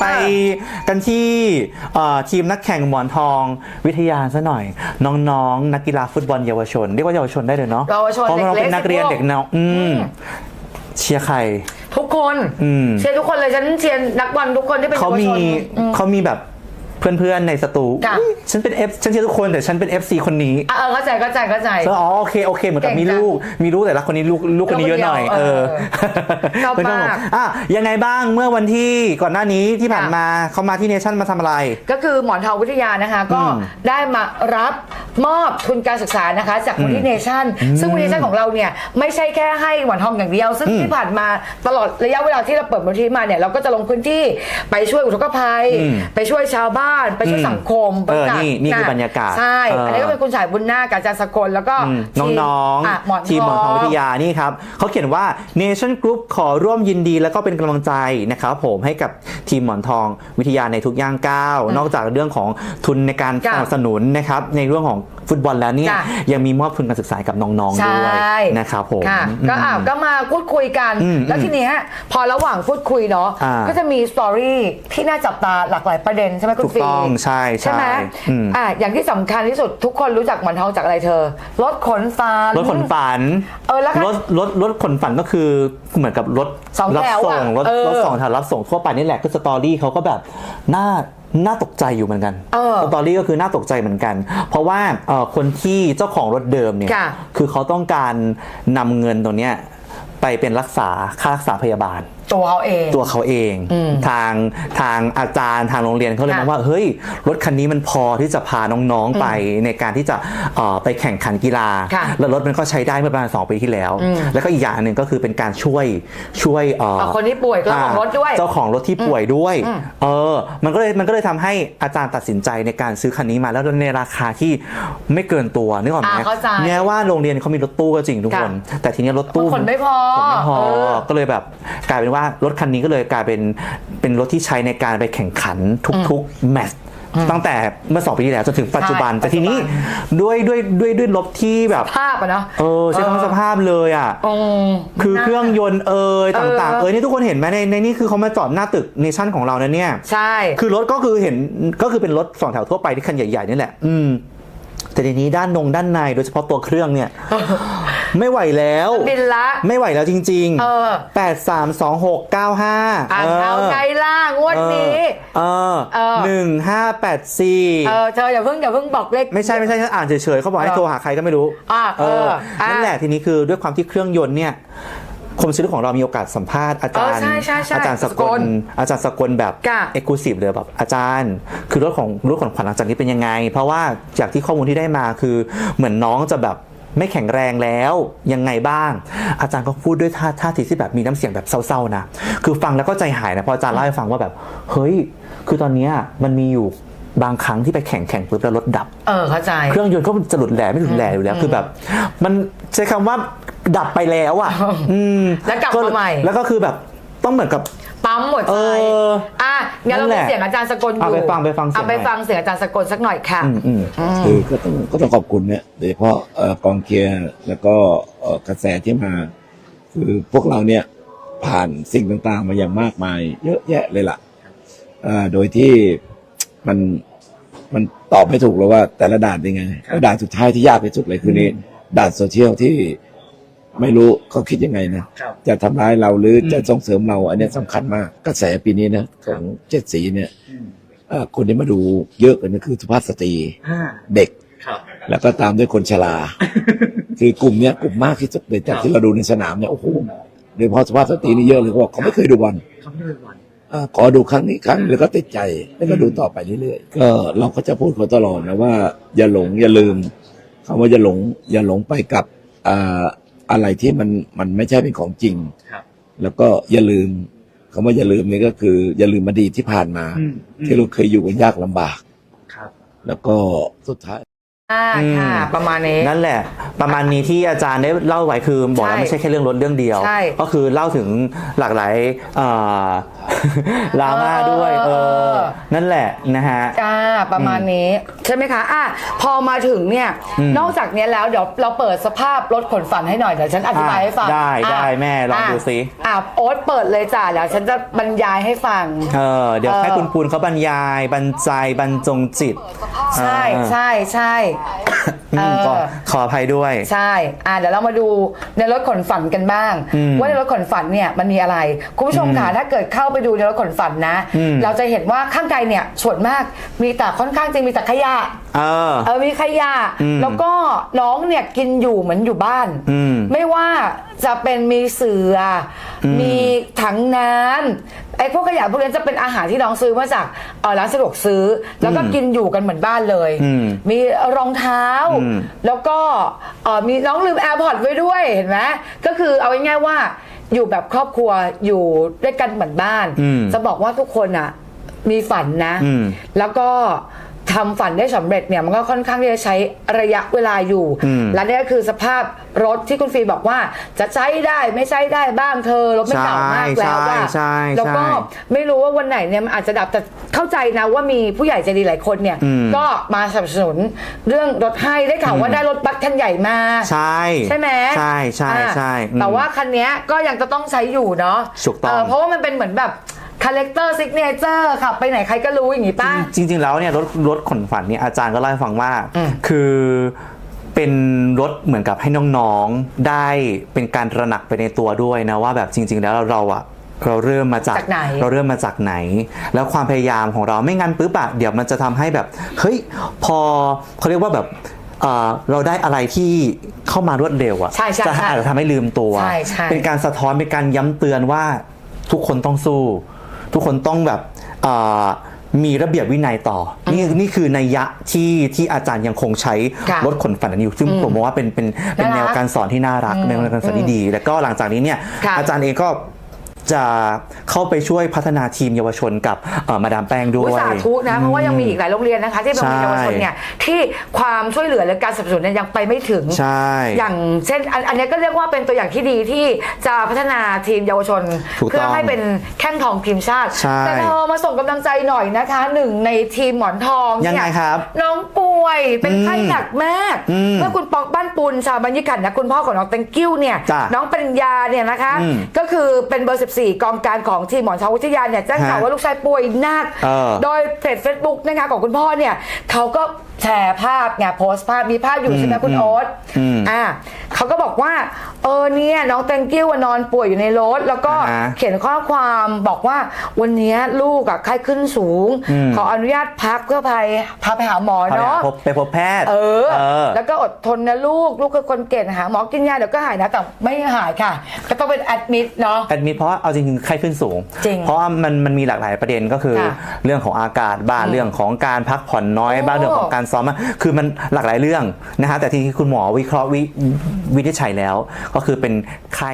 ไปกันที่เอ่อทีมนักแข่งหมอนทองวิทยาซะหน่อย น้องๆ นักกีฬาฟุตบอลเยาวชนเรียกว่าเยาวชนได้เลยเนาะเยาวชนเพราะเราเด็เป็นกๆนักเรียนสิบหกเด็กน้องอืมเชียร์ใครทุกคนอืมเชียร์ทุกคนเลยฉันเชียร์นักบอลทุกคนที่เป็นเขาเยาวมีชนอืมเขามีแบบ เพื่อนๆในสตูค่ะอุ๊ยฉันเป็น F ฉันเชียร์ทุกคนแต่ฉันเป็น FC คนนี้อะเออเข้าใจเข้าใจเข้าใจเอออ๋อโอเคโอเคเหมือนกับเก่งมีจังลูก มีลูกแต่ละคนนี้ลูกลูกคนนี้เยอะหน่อยลูกคนเอเดียวอเออชอบเพื่นๆมากอะยังไงบ้างเมื่อวันที่ก่อนหน้านี้ที่ผ่านค่ะมาเขามาที่เนชั่นมาทำอะไร ก็คือหมอนทองวิทยานะคะ ก็อืมได้มารับมอบทุนการศึกษานะคะ จากมูลที่เนชั่น ซึ่งมูลที่เนชั่นของเราเนี่ยไม่ใช่แค่ให้หมอนทองอย่างเดียว ซึ่งอืมที่ผ่านมาตลอดระยะเวลาที่เราเปิดมูลที่มาเนี่ยเราก็จะลงพื้นที่ไปช่วยอุทกภัย อืมไปช่วยชาวบ้านไปช่วยอืมสังคมเออประกาศนี่นี่คือบรรยากาศใช่เอออัอันนี้ก็เป็นคุณสายบุญนาคกับอาจารย์สกลแล้วก็อืมทีมน้องะหมอนๆทีมหมอนทองวิทยานี่ครับเขาเขียนว่า Nation Group ขอร่วมยินดีแล้วก็เป็นกำลังใจนะครับผมให้กับทีมหมอนทองวิทยาในทุกย่างก้าวนอกจากเรื่องของทุนในการจ้ะสนับสนุนนะครับในเรื่องของ ฟุตบอลแล้วเนี่ยจ้ะ ยังมีมอบทุนการศึกษาให้กับน้องๆด้วยใช่นะครับผมค่ะอืม ก็อะก็มาพูดคุยกัน อืมแล้วทีเนี้ยพอระหว่างพูดคุยเนาะอ่าก็จะมีสตอรี่ที่น่าจับตาหลากหลายประเด็นใช่ไหมคุถูณกฟีต้องใช่ใช่ใช่ไหมอืม อะอย่างที่สำคัญที่สุดทุกคนรู้จักหมอนทองจากอะไรเธอรถขนฟานรถขนฝันเออแล้วก็รถรถรถขนฝันก็คือเหมือนกับรถสองรัแถวส่อะงรถเออรถสองแถวรับส่งทั่วไปนี่แหละก็สตอรี่เขาก็แบบน่า น่าตกใจอยู่เหมือนกันเออสตอรี่ก็คือน่าตกใจเหมือนกัน เพราะว่าเอ่อคนที่เจ้าของรถเดิมเนี่ยค่ะคือเขาต้องการนำเงินตรงเนี้ยไปเป็นรักษาค่ารักษาพยาบาลตัวเขาเอง ตัวเขาเองอืมทางทางอาจารย์ทางโรงเรียนเขาเลยค่ะมองว่าเฮ้ยรถคันนี้มันพอที่จะพาน้องๆไปในการที่จะเอ่อไปแข่งขันกีฬาค่ะแล้วรถมันก็ใช้ได้เมื่อประมาณ2ปีที่แล้วอืมแล้วก็อีกอย่างหนึ่งก็คือเป็นการช่วยช่วยเอ่อเอาคนที่ป่วยเจ้าของรถด้วยเจ้าของรถที่ป่วยด้วยอืมเออมันก็เลยมันก็เลยทำให้อาจารย์ตัดสินใจในการซื้อคันนี้มาแล้วในราคาที่ไม่เกินตัวนึกออกไหมอ่าเข้าใจแม้ว่าโรงเรียนเขามีรถตู้ก็จริงทุกคนค่ะแต่ทีเนี้ยรถตู้มันขนไม่พอขนไม่พอเออก็เลยแบบกลายเป็นว่ารถคันนี้ก็เลยกลายเป็นเป็นรถที่ใช้ในการไปแข่งขันทุกๆแมตช์ตั้งแต่เมื่อสองปีที่แล้วจนถึงปัจจุบันใช่แต่ทีนี้ปัจจุบัด้วยด้วยด้วยด้วยรถที่แบบภาพอะเนาะเออใช้คำว่าสภาพเลยอะอืมคือเครื่องยนต์เอ่ยเออต่างๆเอ่ยนี่ทุกคนเห็นไหมในในนี่คือเขามาจอดหน้าตึกเนชั่นของเรานะเนี่ยใช่คือรถก็คือเห็นก็คือเป็นรถสองแถวทั่วไปที่คันใหญ่ๆนี่แหละ อืมแต่ทีนี้ด้านนงด้านในโดยเฉพาะตัวเครื่องเนี่ย ไม่ไหวแล้ว บินละ ไม่ไหวแล้วจริง เออแปดสามสองหกเก้าห้าอ่านเอาไงล่ะงวดนี้ เออเออ หนึ่งห้าแปดสี่เออเธออย่าเพิ่งอย่าเพิ่งบอกเลข ไม่ใช่ไม่ใช่ฉันอ่านเฉยๆเขาบอกให้เออโทรหาใครก็ไม่รู้อ่าเอออ่านั่นั่นแหละทีนี้คือด้วยความที่เครื่องยนต์เนี่ยคมซื้อของเรามีโอกาสสัมภาษณ์อาจารย์ เออใช่ใช่ใช่อาจารย์สสกกลลอาจารย์สกลแบบค่ะ เอกลูซีฟเลยแบบอาจารย์ คือรถของรถของขวัญหลังจากนี้เป็นยังไง เพราะว่าจากที่ข้อมูลที่ได้มาคือเหมือนน้องจะแบบ ไม่แข็งแรงแล้วยังไงบ้าง อาจารย์ก็พูดด้วยท่าท่าทีที่แบบมีน้ำเสียงแบบเศร้าๆนะคือฟังแล้วก็ใจหายนะเพราะอาจารย์เล่าให้ฟังว่าแบบ เฮ้ย คือตอนเนี้ยมันมีอยู่บางครั้งที่ไปแข่งแข่งปุ๊บแล้วรถดับ เออเข้าใจ เครื่องยนต์ก็จะหลุดแหล่ไม่หลุดแหล่อยู่แล้วคือแบบ มันใช้คำว่าดับไปแล้วอะ อืมแล้วกลับมาใหม่แล้วก็คือแบบต้องเหมือนกับ ปั๊มหัวใจเอออะงั้นเรานั่นแหมีละเสียงอาจารย์สกลอยู่เอาไปฟังไปฟังเสียงเอาไปหน่อย ฟังเสียงอาจารย์สกลสักหน่อยค่ะ อืมอืม คือก็ต้องก็ต้องขอบคุณเนี่ยโดยเฉพาะเอ่อกองเชียร์แล้วก็เอ่อกระแสที่มา คือพวกเราเนี่ยผ่านสิ่งต่างๆ มาอย่างมากมาย เยอะแยะเลยล่ะเอ่อโดยที่มันมันตอบไม่ถูกเลยว่าแต่ละด่านเป็นไงแล้วด่านสุดท้ายที่ยากที่สุดเลยคือนี่ด่านโซเชียลที่ ไม่รู้เขาคิดยังไงนะจะทำร้ายเราหรือจะส่งเสริมเรา อันเนี้ยสำคัญมากกระแสปีนี้นะของเจ็ดสีเนี่ยเอ่อคนที่มาดูเยอะกันก็คือสุภาพสตรีเด็กแล้วก็ตามด้วยคนชรา คือกลุ่มเนี้ยกลุ่มมากที่สุดเลยจากที่เราดูในสนามเนี่ยโอ้โหโดยเฉพาะสภาพสตรีนี่เยอะเลยเขาบอกเขาไม่เคยดูบอลอ่าขอดูครั้งนี้ครั้งแล้วก็ติดใจแล้วก็ดูต่อไปเรื่อยๆก็เราก็จะพูดเขาตลอดนะว่า อย่าหลงอย่าลืมคำว่าอย่าหลง อย่าหลงไปกับอ่า อะไรที่มันมันไม่ใช่เป็นของจริง ครับ แล้วก็อย่าลืมคำว่าอย่าลืมนี่ก็คือ อย่าลืมอดีตที่ผ่านมา อืมอืมที่เราเคยอยู่กันยากลำบาก ครับ แล้วก็สุดท้าย อ่าค่ะอืมประมาณนี้ นั่นแหละ ประมาณนี้ที่อาจารย์ได้เล่าไว้คือบอกแล้วใช่ไม่ใช่แค่เรื่องรถเรื่องเดียว ใช่ก็คือเล่าถึงหลากหลายเอ่อดราม่าด้วยเอเอออนั่นแหละนะฮะอ่าประมาณนี้ใช่ไหมคะอะพอมาถึงเนี่ยอืมนอกจากเนี้ยแล้วเดี๋ยวเราเปิดสภาพรถขนฝันให้หน่อยเดี๋ยวฉันอธิบายให้ฟังได้อะได้แม่ลองะดูสิอะโอ๊ตเปิดเลยจ้ะเดี๋ยวฉันจะบรรยายให้ฟังเออเดี๋ยวเออให้คุณปูนเขาบรรยายบรรจัยบรรจงจิต ใช่เออใช่ใช่อืมเออก็ขออภัยด้วยใช่อะเดี๋ยวเรามาดูในรถขนฝันกันบ้าง อืมว่าในรถขนฝันเนี่ยมันมีอะไร คุณผู้ชมค่ะถ้าเกิดเข้าไปดูในรถขนฝันนะ อืม เราจะเห็นว่าข้างในเนี่ยส่วนมากมีแต่ค่อนข้างจะมีแต่ขยะ เออ เออมีขยะอืมแล้วก็น้องเนี่ยกินอยู่เหมือนอยู่บ้าน อืมไม่ว่าจะเป็นมีเสืออมมีถังน้ำ ไอ้พวกขยะพวกนี้จะเป็นอาหารที่น้องซื้อมาจากเอ่อร้านสะดวกซื้อ แล้วก็กินอยู่กันเหมือนบ้านเลย อืมมีรองเท้า อืม แล้วก็เอ่อมีน้องลืมแอร์พอร์ตไว้ด้วยเห็นไหมก็คือเอาง่ายๆว่าอยู่แบบครอบครัวอยู่ด้วยกันเหมือนบ้าน อืมจะบอกว่าทุกคนอะมีฝันนะ อืม แล้วก็ ทำฝันได้สำเร็จเนี่ยมันก็ค่อนข้างที่จะใช้ระยะเวลาอยู่ อืมและนี่ก็คือสภาพรถที่คุณฟีบอกว่าจะใช้ได้ไม่ใช้ได้บ้างเธอรถไม่เก่ามากแล้วว่าใช่ใช่แล้วก็ใช่ไม่รู้ว่าวันไหนเนี่ยมันอาจจะดับแต่เข้าใจนะว่ามีผู้ใหญ่ใจดีหลายคนเนี่ย อืม ก็มาสนับสนุนเรื่องรถให้ได้ข่าวว่าได้รถบัสคันใหญ่มา ใช่ ใช่ไหมใช่ใช่อ่าใช่อืม แต่ว่าคันเนี้ยก็ยังจะต้องใช้อยู่เนาะถูกต้องเเพราะว่ามันเป็นเหมือนแบบ คาแรคเตอร์ซิกเนเจอร์ขับไปไหนใครก็รู้อย่างงี้ป้าจริง ๆ แล้วเนี่ยรถรถขนฝันเนี่ยอาจารย์ก็เล่าให้ฟังว่าอืมคือเป็นรถเหมือนกับให้น้องๆได้เป็นการตระหนักไปในตัวด้วยนะว่าแบบจริง ๆ แล้วเราอะเราเริ่มมาจากจากไหน เราเริ่มมาจากไหน แล้วความพยายามของเราไม่งั้นปุ๊บอะเดี๋ยวมันจะทำให้แบบเฮ้ยพอเขาเรียกว่าแบบเอ่อเราได้อะไรที่เข้ามารวดเร็วอะใช่ใช่จะใช่อาจจะทำให้ลืมตัว ใช่ใช่ เป็นการสะท้อนเป็นการย้ำเตือนว่าทุกคนต้องสู้ ทุกคนต้องแบบเอ่อมีระเบียบวินัยต่ออนี่นี่คือนัยยะที่ที่อาจารย์ยังคงใช้ค่ะรถขนฝันนั้นอยู่ซึ่งผมมองว่าเป็นเป็นเป็นน่ารักแนวการสอนที่น่ารักเป็นแนวการสอนที่ดี แล้วก็หลังจากนี้เนี่ยค่ะอาจารย์เองก็จะ เข้าไปช่วยพัฒนาทีมเยาวชนกับเอ่อมาดามแป้งด้อุวยสาธุนะเพราะว่ายังมีอีกหลายโรงเรียนนะคะ ที่เป็นโรงเรียนเยาวชนเนี่ยที่ความช่วยเหลือและการสนับสนุนเนี่ยยังไปไม่ถึง ใช่ อย่างเช่นอันอันนี้ก็เรียกว่าเป็นตัวอย่างที่ดีที่จะพัฒนาทีมเยาวชน ถูกต้องเพื่อให้เป็นแข้งทองทีมชาติ ใช่แต่เธอมาส่งกำลังใจหน่อยนะคะหนึ่งในทีมหมอนทองยังไงเนี่ครับน้องป่วยเป็นไข้อืมหนักมาก อืมเมื่อคุณปอกบ้านปูนชาวบรรยิกันนะคุณพ่อของน้องแตงกิ้วเนี่ยจ้ะน้องปริญญาเนี่ยนะคะ อืมก็คือเป็นเบอร์ 14 กองการของทีมหมอนทองวิทยาเนี่ยแจ้งข่าวฮะว่าลูกชายป่วยหนัก เออ โดยเพจ Facebook นะคะของคุณพ่อเนี่ยเขาก็แชร์ภาพไงโพสต์ภาพมีภาพอยู่ใช่ไหมคุณอืมโอ๊ตอืมอ่าเขาก็บอกว่า เออเนี่ยน้องแตงกิ้วนอนป่วยอยู่ในรถ แล้วก็อ่าฮะเขียนข้อความบอกว่าวันเนี้ยลูกอะไข้ขึ้นสูง อืม ขออนุญาตพักเพื่อไปพาไปหาหมอไปเนาะ พบไปพบแพทย์ เออ เออ แล้วก็อดทนนะลูก ลูกคือคนเก่งหาหมอกินยาเดี๋ยวก็หายนะ แต่ไม่หายค่ะ ก็ต้องเป็นแอดมิดเนาะ แอดมิดเพราะว่าเอาจริงๆไข้ขึ้นสูง จริงเพราะว่ามันมันมีหลากหลายประเด็นก็คือ ค่ะเรื่องของอากาศบ้างเรื่องของการพักผ่อนน้อยโอ้บ้างเรื่องของการซ้อมบ้าคือมันหลากหลายเรื่องนะฮะแต่ที่คุณหมอวิเคราะห์วิวินิจฉัยแล้ว ก็คือเป็นไข้